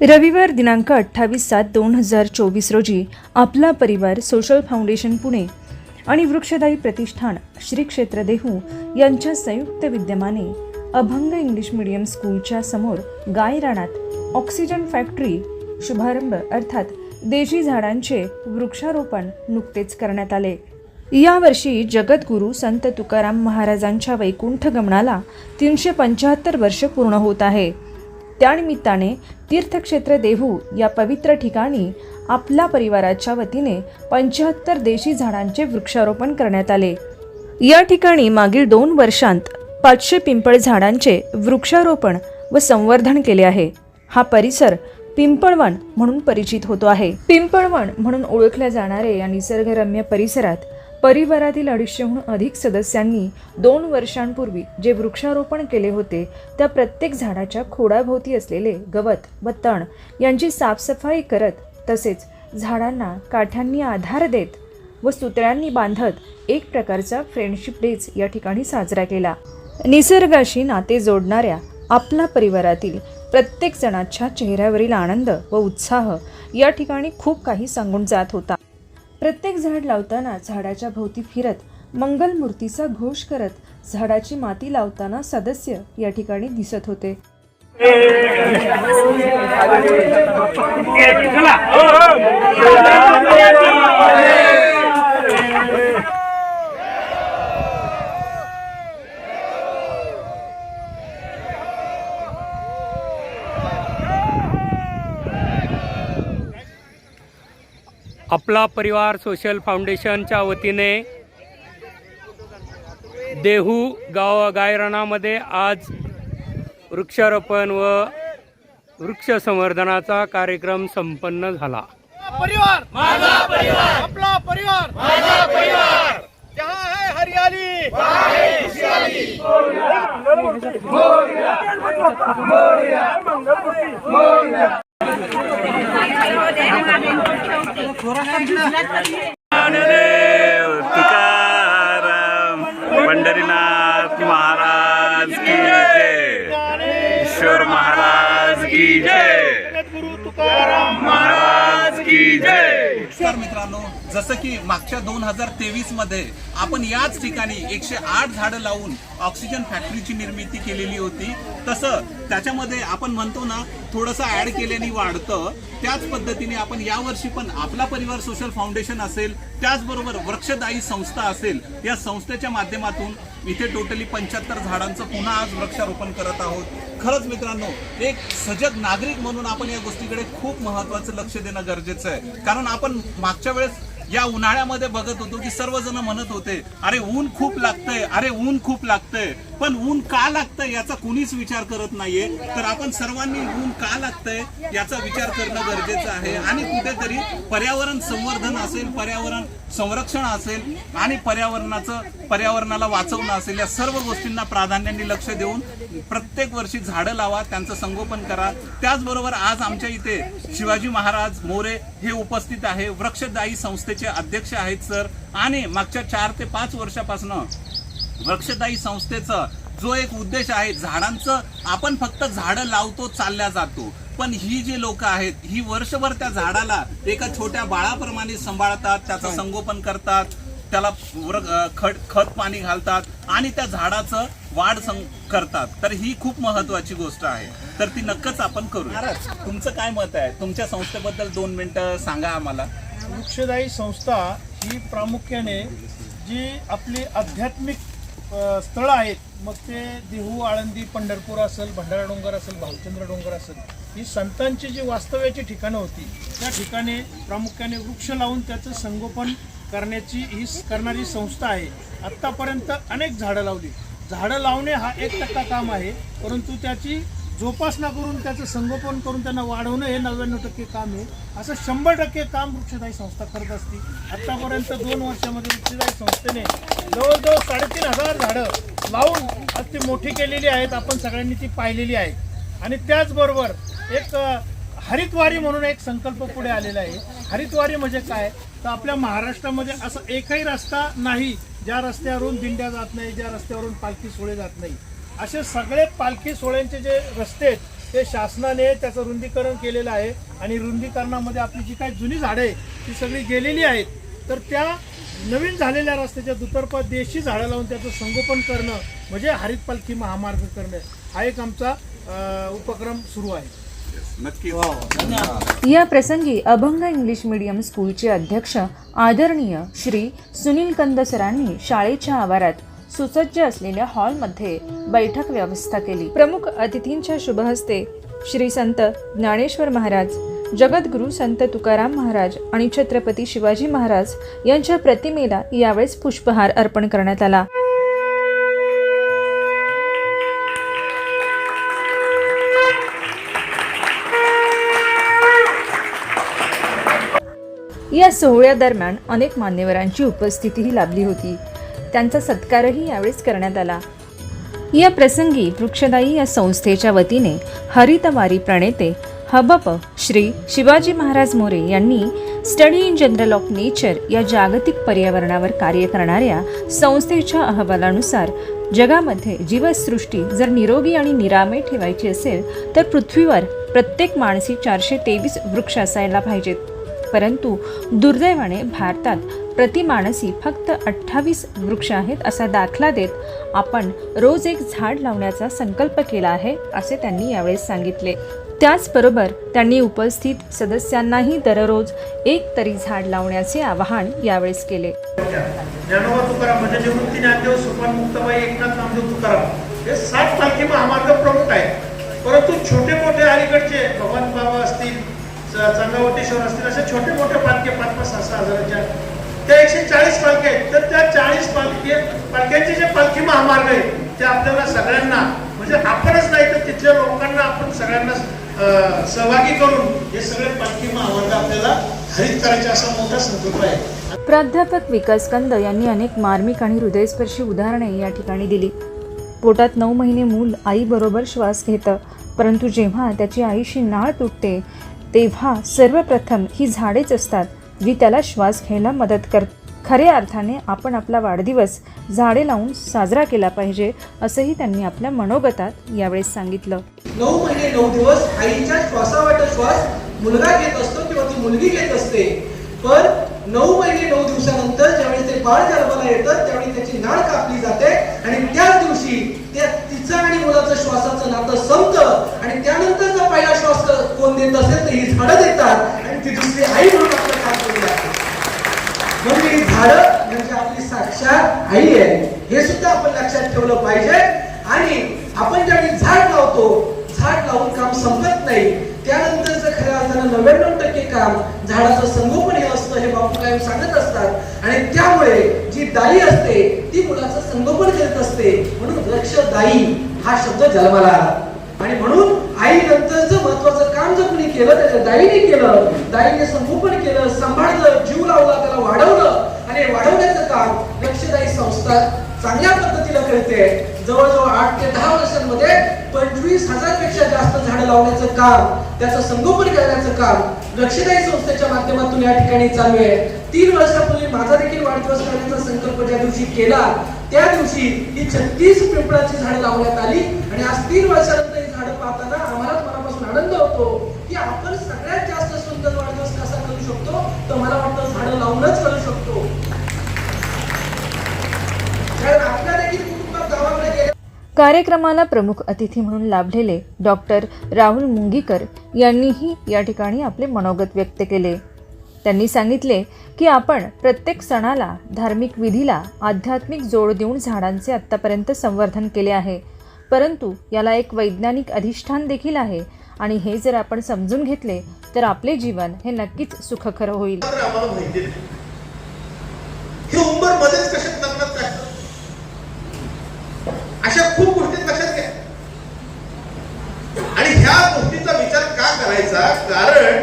रविवार दिनांक अठ्ठावीस सात दोन हजार चोवीस रोजी आपला परिवार सोशल फाउंडेशन पुणे आणि वृक्षदायी प्रतिष्ठान श्री क्षेत्र देहू यांच्या संयुक्त विद्यमाने अभंग इंग्लिश मीडियम स्कूलच्या समोर गायरानात ऑक्सिजन फॅक्टरी शुभारंभ अर्थात देशी झाडांचे वृक्षारोपण नुकतेच करण्यात आले. यावर्षी जगद्गुरू संत तुकाराम महाराजांच्या वैकुंठ गमनाला तीनशे पंच्याहत्तर वर्ष पूर्ण होत आहे. त्यानिमित्ताने तीर्थक्षेत्र देहू या पवित्र ठिकाणी आपल्या परिवाराच्या वतीने पंच्याहत्तर देशी झाडांचे वृक्षारोपण करण्यात आले. या ठिकाणी मागील दोन वर्षांत पाचशे पिंपळ झाडांचे वृक्षारोपण व संवर्धन केले आहे. हा परिसर पिंपळवण म्हणून परिचित होतो आहे. पिंपळवण म्हणून ओळखल्या जाणारे या निसर्गरम्य परिसरात परिवारातील अडीचशेहून अधिक सदस्यांनी दोन वर्षांपूर्वी जे वृक्षारोपण केले होते त्या प्रत्येक झाडाच्या खोडाभोवती असलेले गवत व तण यांची साफसफाई करत तसेच झाडांना काठ्यांनी आधार देत व सुतळ्यांनी बांधत एक प्रकारचा फ्रेंडशिप डेज या ठिकाणी साजरा केला. निसर्गाशी नाते जोडणाऱ्या आपल्या परिवारातील प्रत्येक जणाच्या चेहऱ्यावरील आनंद व उत्साह या ठिकाणी खूप काही सांगून जात होता. प्रत्येक झाड लावताना झाडाच्या भोवती फिरत मंगलमूर्तीचा घोष करत झाडाची माती लावताना सदस्य या ठिकाणी दिसत होते. आपला परिवार सोशल फाउंडेशनच्या वतीने देहू गाव गायरानामध्ये आज वृक्षारोपण व वृक्ष संवर्धनाचा कार्यक्रम संपन्न झाला. परिवार माझा परिवार आपला परिवार माझा परिवार. जहाँ है हरियाली तुकाराम पंढरीनाथ महाराज की जय. ईश्वर महाराज की जय. गुरु तुकाराम महाराज की जय. नमस्कार मित्रांनो जसं की मागच्या दोन हजार तेवीसमध्ये आपण याच ठिकाणी एकशे आठ झाडं लावून ऑक्सिजन फॅक्टरीची निर्मिती केलेली होती. तसं त्याच्यामध्ये आपण म्हणतो ना थोडंसं ऍड केल्याने वाढतं. त्याच पद्धतीने आपण यावर्षी पण आपला परिवार सोशल फाउंडेशन असेल त्याचबरोबर वृक्षदायी संस्था असेल या संस्थेच्या माध्यमातून इथे टोटली पंच्याहत्तर झाडांचं पुन्हा आज वृक्षारोपण करत आहोत. खरंच मित्रांनो एक सजग नागरिक म्हणून आपण या गोष्टीकडे खूप महत्वाचं लक्ष देणं गरजेचं आहे. कारण आपण मागच्या वेळेस या उन्हाळ्यामध्ये बघत होतो की सर्वजण म्हणत होते अरे ऊन खूप लागतंय अरे ऊन खूप लागतंय. पण ऊन का लागतंय याचा कुणीच विचार करत नाहीये. तर आपण सर्वांनी ऊन का लागतंय याचा विचार करणं गरजेचं आहे. आणि कुठेतरी पर्यावरण संवर्धन असेल पर्यावरण संरक्षण असेल आणि पर्यावरणाचं पर्यावरणाला वाचवणं असेल या सर्व गोष्टींना प्राधान्याने लक्ष देऊन प्रत्येक वर्षी झाडं लावा त्यांचं संगोपन करा. त्याचबरोबर आज आमच्या इथे शिवाजी महाराज मोरे हे उपस्थित आहे. वृक्षदायी संस्थेचे अध्यक्ष आहेत सर. आणि मागच्या चार ते पाच वर्षापासून वृक्षदायी संस्थेचा जो एक उद्देश आहे झाडांचं आपण फक्त झाडं लावतो चालल्या जातो. पण ही जी लोक आहेत ही वर्षभर त्या झाडाला एका छोट्या बाळाप्रमाणे सांभाळतात त्याचं संगोपन करतात त्याला खत खत पाणी घालतात आणि त्या झाडाचं वाढ करतात. तर ही खूप महत्वाची गोष्ट आहे. तर ती नक्कच आपण करू तुमचं काय मत आहे? तुमच्या संस्थेबद्दल दोन मिनिटं सांगा आम्हाला. वृक्षदायी संस्था ही प्रामुख्याने जी आपली आध्यात्मिक स्थळं आहेत. मग ते देहू आळंदी पंढरपूर असेल भंडारा डोंगर असेल भालचंद्र डोंगर असेल ही संतांची जी वास्तव्याची ठिकाणं होती त्या ठिकाणी प्रामुख्याने वृक्ष लावून त्याचं संगोपन करण्याची ही करणारी संस्था आहे. आत्तापर्यंत अनेक झाडं लावली. झाडं लावणे हा एक टक्का काम आहे परंतु त्याची जोपासना करून त्याचं संगोपन करून त्यांना वाढवणं हे नव्याण्णव टक्के काम आहे. असं शंभर टक्के काम वृक्षदायी संस्था करत असते. आत्तापर्यंत दोन वर्षामध्ये वृक्षदायी संस्थेने जवळजवळ साडेतीन हजार झाडं लावून आज ती मोठी केलेली आहेत आपण सगळ्यांनी ती पाहिलेली आहे आणि त्याचबरोबर एक हरिद्वारी हरितवारी म्हणून एक संकल्प पुढे आलेला आहे. हरितवारी म्हणजे काय? तर आपल्या महाराष्ट्रामध्ये असं एकही रस्ता नाही ज्या रस्त्यावरून दिंड्या जात नाही ज्या रस्त्यावरून पालखी सोहळे जात नाही. असे सगळे पालखी सोहळ्यांचे जे रस्ते आहेत ते शासनाने त्याचं रुंदीकरण केलेलं आहे. आणि रुंदीकरणामध्ये आपली जी काही जुनी झाडं आहे ती सगळी गेलेली आहेत. तर त्या नवीन झालेल्या रस्त्याच्या दुतर्फा देशी झाडं लावून त्याचं संगोपन करणं म्हणजे हरित पालखी महामार्ग करणं हा एक आमचा उपक्रम सुरू आहे. या प्रसंगी अभंग इंग्लिश मीडियम स्कूलचे अध्यक्ष आदरणीय श्री सुनील कंद सरांनी शाळेच्या आवारात सुसज्ज असलेल्या हॉलमध्ये बैठक व्यवस्था केली. प्रमुख अतिथींच्या शुभहस्ते श्री संत ज्ञानेश्वर महाराज जगद्गुरू संत तुकाराम महाराज आणि छत्रपती शिवाजी महाराज यांच्या प्रतिमेला यावेळेस पुष्पहार अर्पण करण्यात आला. या सोहळ्यादरम्यान अनेक मान्यवरांची उपस्थितीही लाभली होती. त्यांचा सत्कारही यावेळेस करण्यात आला. या प्रसंगी वृक्षदायी या संस्थेच्या वतीने हरितवारी प्रणेते हबप श्री शिवाजी महाराज मोरे यांनी study in journal of nature या जागतिक पर्यावरणावर कार्य करणाऱ्या संस्थेच्या अहवालानुसार जगामध्ये जीवसृष्टी जर निरोगी आणि निरामय ठेवायची असेल तर पृथ्वीवर प्रत्येक माणसी चारशे तेवीस वृक्ष असायला पाहिजेत. परंतु दुर्दैवाने भारतात प्रतिमानसी फक्त अठ्ठावीस वृक्ष आहेत असा दाखला देत आपण रोज एक झाड लावण्याचा संकल्प केला आहे असे त्यांनी यावेळेस सांगितले. त्याचबरोबर त्यांनी उपस्थित सदस्यांनाही दररोज एक तरी झाड लावण्याचे आवाहन यावेळेस केले. ज्ञानोबा तुकाराम म्हणजे निवृत्ती ज्ञानदेव मुक्ताबाई एकनाथ नामदेव तुकाराम हे सात पालखी महामार्ग प्रमुख आहेत. परंतु छोटे मोठे अलीकडचे भगवान बाबा असतील च- चांगावटेश्वर असतील असे छोटे मोठे पालखे पाच पाच सहा सहा हजाराच्या त्या एकशे चाळीस पालख्या आहेत. तर त्या चाळीस पालखे पालख्यांचे जे पालखी महामार्ग आहेत ते आपल्याला सगळ्यांना म्हणजे आपणच नाही तर तिथल्या लोकांना आपण सगळ्यांना सहभागी करून हे सगळे पाठिंबा महामार्ग आपल्याला हरित करायचे असा मोठा संकल्प आहे. प्राध्यापक विकास कंद यांनी अनेक मार्मिक आणि हृदयस्पर्शी उदाहरणे या ठिकाणी दिली. पोटात नऊ महिने मूल आईबरोबर श्वास घेतं परंतु जेव्हा त्याची आईशी नाळ तुटते तेव्हा सर्वप्रथम ही झाडेच असतात जी त्याला श्वास घ्यायला मदत करतात खऱ्या अर्थाने आपण आपला वाढदिवस झाडे लावून साजरा केला पाहिजे असंही त्यांनी आपल्या मनोगतात यावेळेस सांगितलं. नऊ महिने नऊ दिवस आईच्या श्वासावाट श्वास मुलगा घेत असतो किंवा ती मुलगी घेत असते. पण नऊ महिने नऊ दिवसानंतर ज्यावेळी ते बाळ जन्माला येतं त्यावेळी त्याची नाळ कापली जाते आणि त्याच दिवशी त्या तिचं आणि मुलाचं श्वासाचं नातं संपतं आणि त्यानंतरचा पहिला श्वास कोण देत असेल तर ही झाडं देतात. आणि ती दुसरी आई म्हणून आपलं काम करू लागते आणि झाडं म्हणजे आपली साक्षात आई आहे. हे सुद्धा आपण लक्षात ठेवलं पाहिजे. आणि आपण ज्यावेळी झाड लावतो झाड लावून काम संपत नाही. त्यानंतरचं खऱ्या अर्थानं नव्याण्णव टक्के काम झाडाचं संगोपन हे असतं हे बापू कायम सांगत असतात. आणि त्यामुळे जी दाई असते ती मुलाचं संगोपन करत असते. म्हणून वृक्षदायी हा शब्द जन्माला आला. आणि म्हणून आई नंतरचं महत्वाचं काम जर कुणी केलं त्याच्या दाईने केलं दाईने संगोपन केलं सांभाळलं जीव लावला त्याला वाढवलं आणि वाढवण्याचं काम लक्षदायी संस्था चांगल्या पद्धतीला करते. जवळजवळ आठ ते दहा वर्षांमध्ये पंचवीस हजारपेक्षा जास्त झाडं लावण्याचं काम त्याचं संगोपन करण्याचं काम लक्षदायी संस्थेच्या माध्यमातून या ठिकाणी चालू आहे. तीन वर्षापूर्वी माझा देखील वाढदिवस करण्याचा संकल्प ज्या दिवशी केला त्या दिवशी ही छत्तीस पिंपळाची झाडं लावण्यात आली आणि आज तीन वर्षानंतर ही झाडं पाहताना आम्हाला मनापासून आनंद होतो की आपण सगळ्यात जास्त सुंदर वाढदिवस कसा करू शकतो? तर मला वाटतं झाडं लावूनच करू शकतो. कार्यक्रमाला प्रमुख अतिथी म्हणून लाभलेले डॉक्टर राहुल मुंगीकर यांनीही या ठिकाणी आपले मनोगत व्यक्त केले. त्यांनी सांगितले की आपण प्रत्येक सणाला धार्मिक विधीला आध्यात्मिक जोड देऊन झाडांचे आत्तापर्यंत संवर्धन केले आहे. परंतु याला एक वैज्ञानिक अधिष्ठान देखील आहे. आणि हे जर आपण समजून घेतले तर आपले जीवन हे नक्कीच सुखकर होईल. अशा खूप गोष्टी लक्षात घ्या. आणि ह्या गोष्टीचा विचार का करायचा? कारण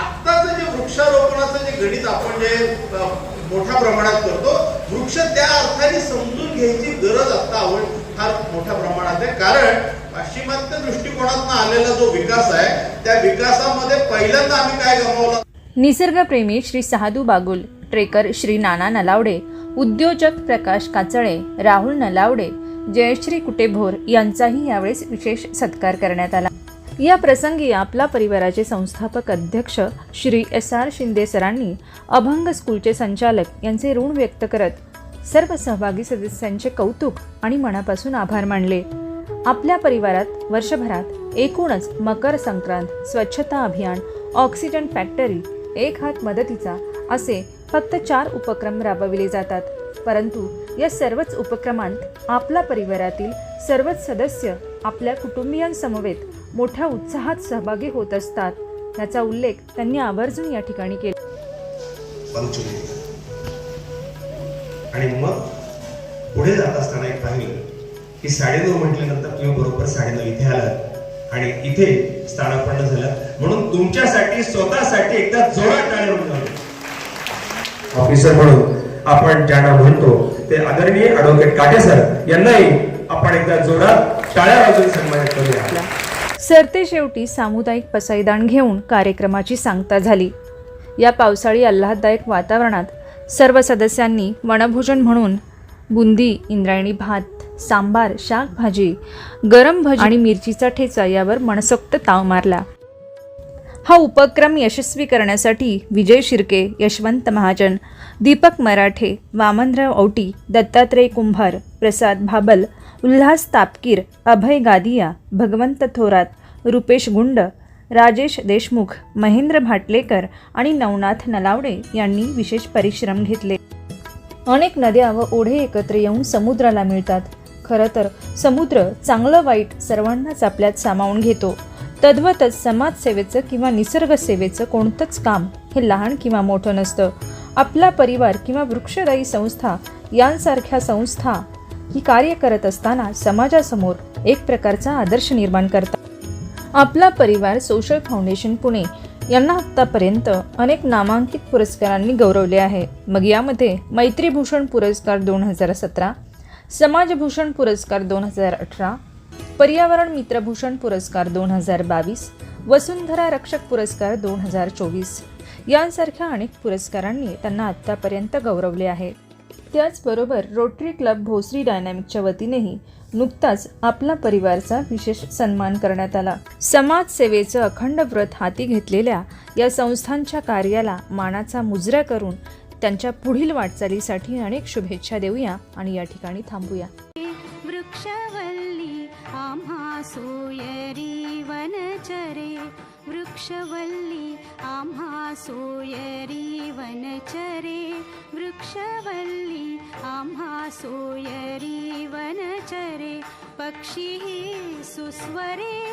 आत्ताचं जे वृक्षारोपणाचं जे गणित आपण जे मोठ्या प्रमाणात करतो वृक्ष त्या अर्थाने समजून घ्यायची गरज आत्ता आवड फार मोठ्या प्रमाणात आहे. कारण पाश्चिमात्य दृष्टिकोनातून आलेला जो विकास आहे त्या विकासामध्ये पहिल्यांदा आम्ही काय गमावलं? निसर्गप्रेमी श्री सहादू बागुल ट्रेकर श्री नाना नलावडे उद्योजक प्रकाश काचळे राहुल नलावडे जयश्री कुटेभोर यांचाही यावेळेस विशेष सत्कार करण्यात आला. या प्रसंगी आपला परिवाराचे संस्थापक अध्यक्ष श्री एस आर शिंदे सरांनी अभंग स्कूलचे संचालक यांचे ऋण व्यक्त करत सर्व सहभागी सदस्यांचे कौतुक आणि मनापासून आभार मानले. आपल्या परिवारात वर्षभरात एकूणच मकर संक्रांत स्वच्छता अभियान ऑक्सिजन फॅक्टरी एक हात मदतीचा असे फक्त चार उपक्रम राबविले जातात. परंतु या सर्वच उपक्रमांत आपल्या परिवारातील सर्वच सदस्य आपल्या कुटुंबियांसमवेत मोठ्या उत्साहात सहभागी होत असतात. याचा उल्लेख त्यांनी आवर्जून या ठिकाणी केला. आणि मग पुढे जात असताना एक पाहिलं की साडेनऊ म्हटल्यानंतर तुम्ही बरोबर साडेनऊ इथे आलात आणि इथे स्थानापन्न झालं. म्हणून तुमच्यासाठी स्वतःसाठी एकदा जोरात वाजवा. ऑफिसर म्हणून आपण ज्यांना म्हणतो ते आदरणीय ऍडव्होकेट काटे सर यांनाही आपण एकदा जोरात टाळ्या वाजवून सन्मानित करूया. सरते शेवटी सामुदायिक पसाईदान घेऊन कार्यक्रमाची सांगता झाली. या पावसाळी आल्हाददायक वातावरणात सर्व सदस्यांनी वनभोजन म्हणून बुंदी इंद्रायणी भात सांबार शाकभाजी गरम भजी आणि मिरचीचा ठेचा यावर मनसोक्त ताव मारला. हा उपक्रम यशस्वी करण्यासाठी विजय शिर्के यशवंत महाजन दीपक मराठे वामनराव औटी दत्तात्रय कुंभार प्रसाद भाबल उल्हास तापकीर अभय गादिया भगवंत थोरात रुपेश गुंड राजेश देशमुख महेंद्र भाटलेकर आणि नवनाथ नलावडे यांनी विशेष परिश्रम घेतले. अनेक नद्या व ओढे एकत्र येऊन समुद्राला मिळतात. खरं तर समुद्र चांगलं वाईट सर्वांनाच आपल्यात सामावून घेतो. तद्वतच समाजसेवेचं किंवा निसर्गसेवेचं कोणतंच काम हे लहान किंवा मोठं नसतं. आपला परिवार किंवा वृक्षदायी संस्था यांसारख्या संस्था ही कार्य करत असताना समाजासमोर एक प्रकारचा आदर्श निर्माण करतात. आपला परिवार सोशल फाउंडेशन पुणे यांना आत्तापर्यंत अनेक नामांकित पुरस्कारांनी गौरवले आहे. मग यामध्ये मैत्रीभूषण पुरस्कार दोन हजार सतरा समाजभूषण पुरस्कार दोन हजार अठरा पर्यावरण मित्रभूषण पुरस्कार दोन हजार बावीस वसुंधरा रक्षक पुरस्कार दोन हजार चोवीस. यांसारख्या अनेक पुरस्कारांनी त्यांना आत्तापर्यंत गौरवले आहे. त्याचबरोबर रोटरी क्लब भोसरी डायनॅमिकच्या वतीनेही नुकताच आपला परिवारचा विशेष सन्मान करण्यात आला. समाजसेवेचं अखंड व्रत हाती घेतलेल्या या संस्थांच्या कार्याला मानाचा मुजरा करून त्यांच्या पुढील वाटचालीसाठी अनेक शुभेच्छा देऊया आणि या ठिकाणी थांबूया. वृक्षवल्ली आम्हा सोयरी वनचरे. वृक्षवल्ली आम्हा सोयरी वनचरे. वृक्षवल्ली आम्हा सोयरी वनचरे. पक्षी सुस्वरे